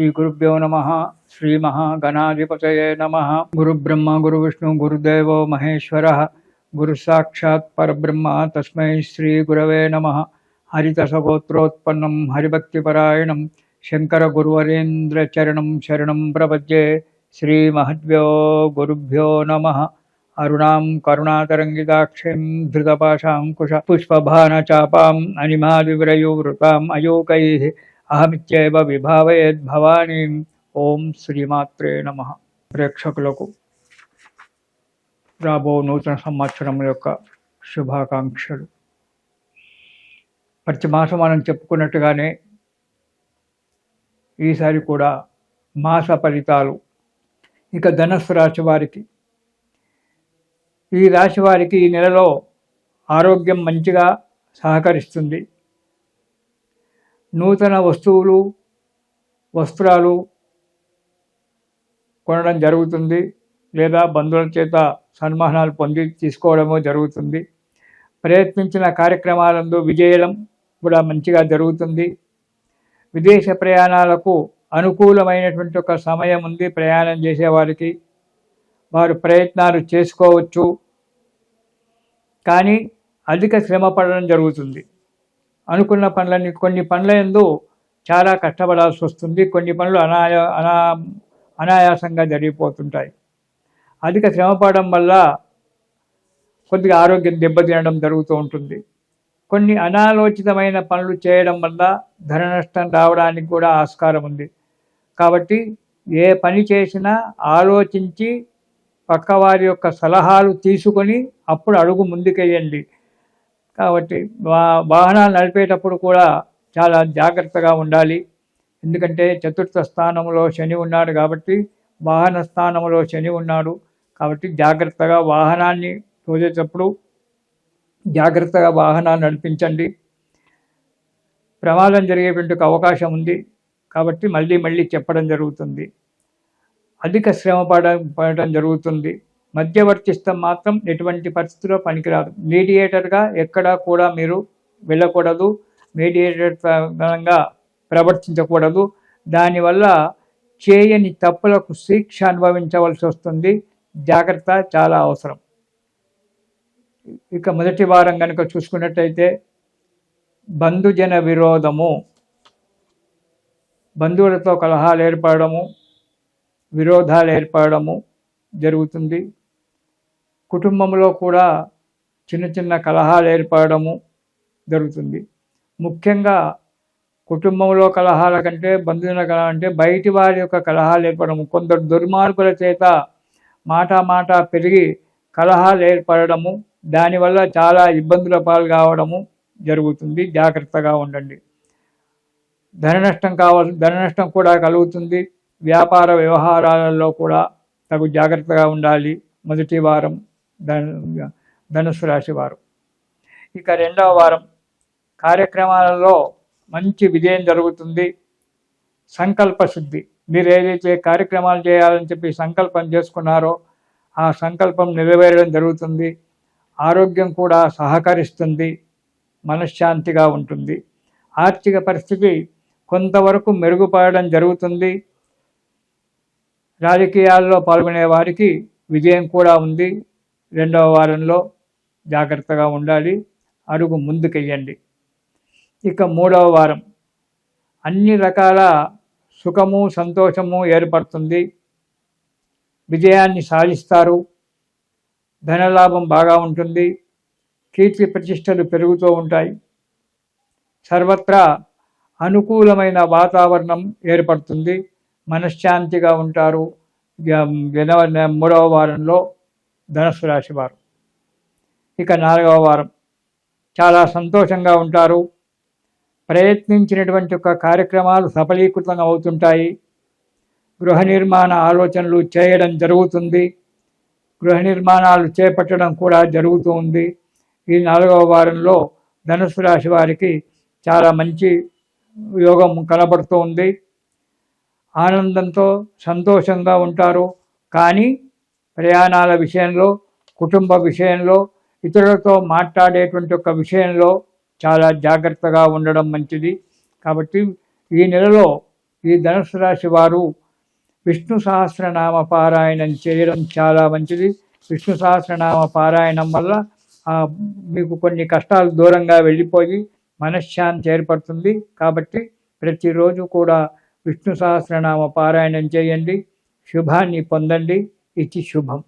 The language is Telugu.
श्रीगुरुभ्यो नम, श्रीमहागणाधिपतये नम। गुरुब्रह्म, गुरुविष्णु, गुरुदेवो महेश्वरः, गुरुसाक्षात् परब्रह्म श्रीगुरव नम। नमः हरिभक्तिपरायण हरिभक्तिपरायणं शरण प्रपज्ये श्रीमहद्यो श्रीमहद्भ्यो गुरुभ्यो नम। अरुणां करुणातरङ्गिताक्षीं धृतपाशाङ्कुश पुष्पभानचापाम् अनिमादिव्रयुवृताम् अयोकैः అహమిత్యవ విభావయద్ భవానీ. ఓం శ్రీమాత్రే నమ. ప్రేక్షకులకు రాబో నూతన సంవత్సరం యొక్క శుభాకాంక్షలు. ప్రతి మాసం మనం చెప్పుకున్నట్టుగానే ఈసారి కూడా మాస ఫలితాలు. ఇక ధనస్సు రాశి వారికి. ఈ రాశి వారికి ఈ నెలలో ఆరోగ్యం మంచిగా సహకరిస్తుంది. నూతన వస్తువులు వస్త్రాలు కొనడం జరుగుతుంది లేదా బంధువుల చేత సన్మానాలు పొంది తీసుకోవడము జరుగుతుంది. ప్రయత్నించిన కార్యక్రమాలందు విజయడం కూడా మంచిగా జరుగుతుంది. విదేశ ప్రయాణాలకు అనుకూలమైనటువంటి ఒక సమయం ఉంది ప్రయాణం చేసేవారికి వారు ప్రయత్నాలు చేసుకోవచ్చు. కానీ అధిక శ్రమ పడడం జరుగుతుంది. అనుకున్న పనులన్నీ కొన్ని పనుల ఎందు చాలా కష్టపడాల్సి వస్తుంది. కొన్ని పనులు అనాయా అనా అనాయాసంగా జరిగిపోతుంటాయి. అధిక శ్రమ పడడం వల్ల కొద్దిగా ఆరోగ్యం దెబ్బతినడం జరుగుతూ ఉంటుంది. కొన్ని అనాలోచితమైన పనులు చేయడం వల్ల ధన నష్టం రావడానికి కూడా ఆస్కారం ఉంది. కాబట్టి ఏ పని చేసినా ఆలోచించి పక్కవారి యొక్క సలహాలు తీసుకొని అప్పుడు అడుగు ముందుకెయ్యండి. కాబట్టి వాహనాలు నడిపేటప్పుడు కూడా చాలా జాగ్రత్తగా ఉండాలి. ఎందుకంటే చతుర్థ స్థానంలో శని ఉన్నాడు కాబట్టి వాహన స్థానంలో శని ఉన్నాడు. కాబట్టి జాగ్రత్తగా వాహనాన్ని తోచేటప్పుడు జాగ్రత్తగా వాహనాన్ని నడిపించండి. ప్రమాదం జరిగేటువంటి అవకాశం ఉంది. కాబట్టి మళ్ళీ మళ్ళీ చెప్పడం జరుగుతుంది. అధిక శ్రమ పడ పడటం జరుగుతుంది. మధ్యవర్తిత్వం మాత్రం ఎటువంటి పరిస్థితిలో పనికిరాదు. మీడియేటర్గా ఎక్కడా కూడా మీరు వెళ్ళకూడదు. మీడియేటర్గా ప్రవర్తించకూడదు. దానివల్ల చేయని తప్పులకు శిక్ష అనుభవించవలసి వస్తుంది. జాగ్రత్త చాలా అవసరం. ఇక మొదటి వారం కనుక చూసుకున్నట్టయితే బంధుజన విరోధము బంధువులతో కలహాలు ఏర్పడము విరోధాలు ఏర్పడము జరుగుతుంది. కుటుంబంలో కూడా చిన్న చిన్న కలహాలు ఏర్పడము జరుగుతుంది. ముఖ్యంగా కుటుంబంలో కలహాల కంటే బంధువుల కలహ అంటే బయటి వారి యొక్క కలహాలు ఏర్పడము. కొందరు దుర్మార్గుల చేత మాట మాట పెరిగి కలహాలు ఏర్పడము దానివల్ల చాలా ఇబ్బందుల పాలు కావడము జరుగుతుంది. జాగ్రత్తగా ఉండండి. ధన నష్టం కావాలి ధన నష్టం కూడా కలుగుతుంది. వ్యాపార వ్యవహారాలలో కూడా తగు జాగ్రత్తగా ఉండాలి. మొదటి వారం ధనుసు రాశి వారు. ఇక రెండవ వారం కార్యక్రమాలలో మంచి విజయం జరుగుతుంది. సంకల్ప శుద్ధి. మీరు ఏదైతే కార్యక్రమాలు చేయాలని చెప్పి సంకల్పం చేసుకున్నారో ఆ సంకల్పం నెరవేరడం జరుగుతుంది. ఆరోగ్యం కూడా సహకరిస్తుంది. మనశ్శాంతిగా ఉంటుంది. ఆర్థిక పరిస్థితి కొంతవరకు మెరుగుపడడం జరుగుతుంది. రాజకీయాల్లో పాల్గొనే వారికి విజయం కూడా ఉంది. రెండవ వారంలో జాగ్రత్తగా ఉండాలి అడుగు ముందుకెయ్యండి. ఇక మూడవ వారం. అన్ని రకాల సుఖము సంతోషము ఏర్పడుతుంది. విజయాన్ని సాధిస్తారు. ధనలాభం బాగా ఉంటుంది. కీర్తి ప్రతిష్టలు పెరుగుతూ ఉంటాయి. సర్వత్రా అనుకూలమైన వాతావరణం ఏర్పడుతుంది. మనశ్శాంతిగా ఉంటారు. మూడవ వారంలో ధనస్సు రాశి వారు. ఇక నాలుగవ వారం. చాలా సంతోషంగా ఉంటారు. ప్రయత్నించినటువంటి ఒక కార్యక్రమాలు సఫలీకృతం అవుతుంటాయి. గృహ నిర్మాణ ఆలోచనలు చేయడం జరుగుతుంది. గృహ నిర్మాణాలు చేపట్టడం కూడా జరుగుతూ ఉంది. ఈ నాలుగవ వారంలో ధనుసు రాశి వారికి చాలా మంచి యోగం కనబడుతూ ఉంది. ఆనందంతో సంతోషంగా ఉంటారు. కానీ ప్రయాణాల విషయంలో కుటుంబ విషయంలో ఇతరులతో మాట్లాడేటువంటి ఒక విషయంలో చాలా జాగ్రత్తగా ఉండడం మంచిది. కాబట్టి ఈ నెలలో ఈ ధనుసు రాశి వారు విష్ణు సహస్రనామ పారాయణం చేయడం చాలా మంచిది. విష్ణు సహస్రనామ పారాయణం వల్ల మీకు కొన్ని కష్టాలు దూరంగా వెళ్ళిపోయి మనశ్శాంతి ఏర్పడుతుంది. కాబట్టి ప్రతిరోజు కూడా విష్ణు సహస్రనామ పారాయణం చేయండి. శుభాన్ని పొందండి. এটি শুভম